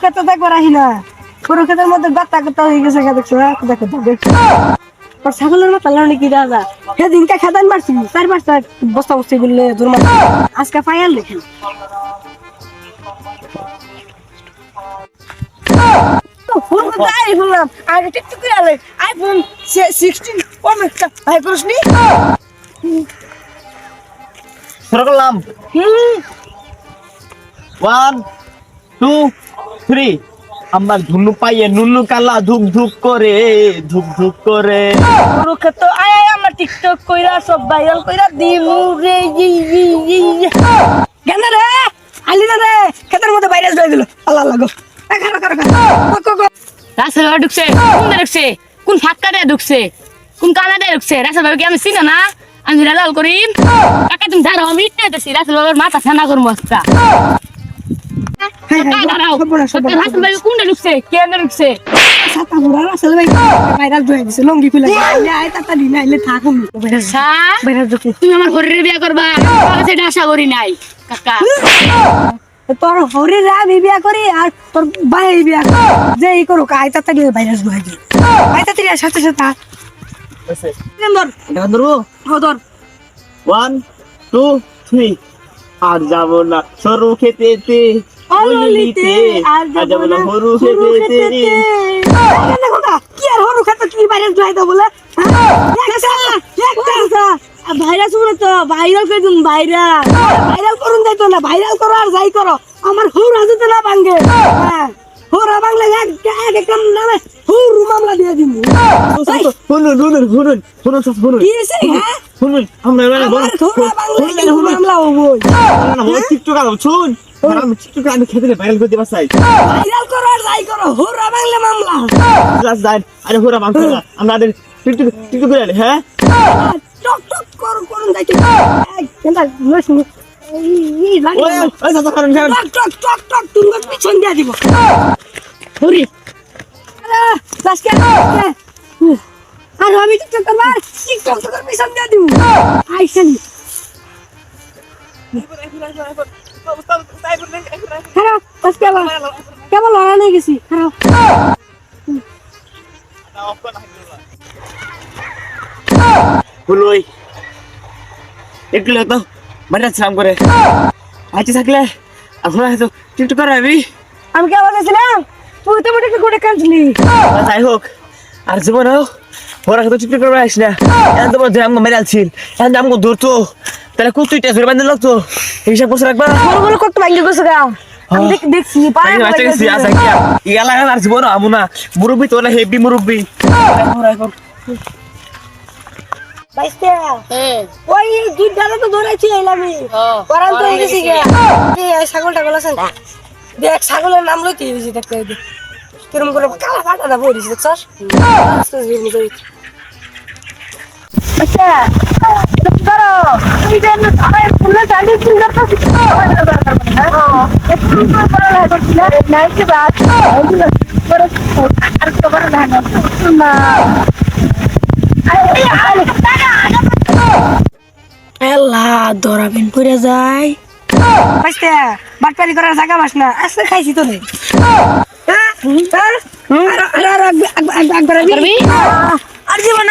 ক্ষেত্রে তো একবার আহি না। গরু ক্ষেতের মধ্যে গাত্তা গাত্তা হয়ে গেছে দেখছ? দেখো তো, দেখো। আর ছাগলের মাথা লাউনি কি দাদা সেদিন সেদিনকে খেদান মারছি চার পাঁচটা বস্তা বস্তি বললে তোর মাথা আজকে পাইয়াল দেখেন ফোন তাই বললাম আর টিকটক করে আলে আইফোন সিক্সটিন ও মেক্সটা ভাই করিস নি। শুরু করলাম। One two three. আমার ধুনু পাইয়ে নুনু কালা ধুক ধুক করে ধুক ধুক করে। কুরুক্ষেত্র আয় আয় আমরা টিকটক কইরা সব ভাইরাল কইরা দিমু রে ই ই ই কেন রে? আলি না রে? ক্ষেতের মধ্যে ভাইরাস হয়ে দিল আল্লাহ আল্লাহ গো। এ, খারো, খারো, খারো। কো, কো, কো। রাসেল ঢুকছে। কোন ঢুকছে? কোন ফাঁকা দিয়ে ঢুকছে? কোন কানা দিয়ে ঢুকছে? রাসেল বাবাকে আমি চিনো না? আমি লাল করি কাকা তুমি দাঁড়াও আমি ইটেছি রাসেল বাবার মাথা ছানা করব কোনটা ঢুকছে? কে ঢুকছে? ছাতা মুড়া রাসেল ভাই ভাইরাল দিছে লঙ্গি খুলে আয় তাড়াতাড়ি নাইলে তুমি আমার বিয়া করবা? সেটা আশা করি নাই কাকা। তোর হরি বিয়া করি আর তোর ভাই বিয়া করি। যে এই করুক আয় তাড়াতাড়ি ভাইরাস ঢুকে দিই আয় তাড়াতাড়ি সাথে সাথে ধর। ধরবো? ধর। ওয়ান টু থ্রি আর যাব না সরু খেতেতে অললিতে আর যাব না হরু না, কি আর হরু খেতে কি ভাইরাস ধুয়াই দাও বলে? ভাইরাস বলে তো ভাইরাল করে দিন ভাইরাল ভাইরাল করুন যাইতো না ভাইরাল করো আর যাই করো। আমার হুর হাজতে না ভাঙ্গে হ্যাঁ হুরা বাংলা এক এক একদম নামে হুরু মামলা দিয়ে দিন শুনুন শুনুন শুনুন শুনুন সব শুনুন কি হয়েছে হ্যাঁ? শুনুন আমরা হুরা বাংলা টিকটক আলো শুন আমি টিকটক আমি খেতে ভাইরাল করতে পারছি ভাইরাল করো আর যাই করো হুরা বাংলা মামলা। ক্লাস যাই আরে হোরা বাংলা আমাদের টিকটক করে হ্যাঁ? টক টক করুন করুন কেনটা লস দিব। আর আমি করবার টিকটক তোর পিছন দিয়া দিব। আইসেন। খারাপ বাস কেবল কেবল লড়া নিয়ে গেছি খারাপ। হলুই। একটু তো বাড়িতে ছিলাম করে। আইতে থাকলে আপনারা হয়তো টিকটক করে আমি আমি কেবল গেছিলাম তুই তো মোটে করে কাঁদলি। যাই হোক। আর জীবন ওরা হয়তো টিকটক করে আসি না। এখন তোমার যে আমাকে মেরে আলছিল এখন আমাকে ধরতো তাহলে কত তুই টেস্ট বান্ধে লাগতো হিসাব করছে রাখবা। বড় বড় কত ভাঙ্গে গেছে গা আমি দেখ- দেখছি আসা কি ইয়ালা আর জীবন আমু না। মুরব্বি হেভি মুরব্বি। বাইস্তে হ্যাঁ ওই দুই দাদা তো ধরেছি এলামি। করান তো গেছি। গে ছাগলটা গলা আছে দেখ ছাগলের নাম লইতে দেখতে কিরম করে কালা ফাটাটা পড়েছে দেখছস আচ্ছা ধরো তুমি যে সবাই ফুলে চালি ফুল করতেছি একটু করে বড় লাগছিল নাই কি বাত আর তো বড় ধান না। এলা ধরাবেন পড়ে যায়। বাঁচতে বাটপারি করার জায়গা বাস না আজকে খাইছি তো নেই করবি? আর আর আর আর আর আর আর মতো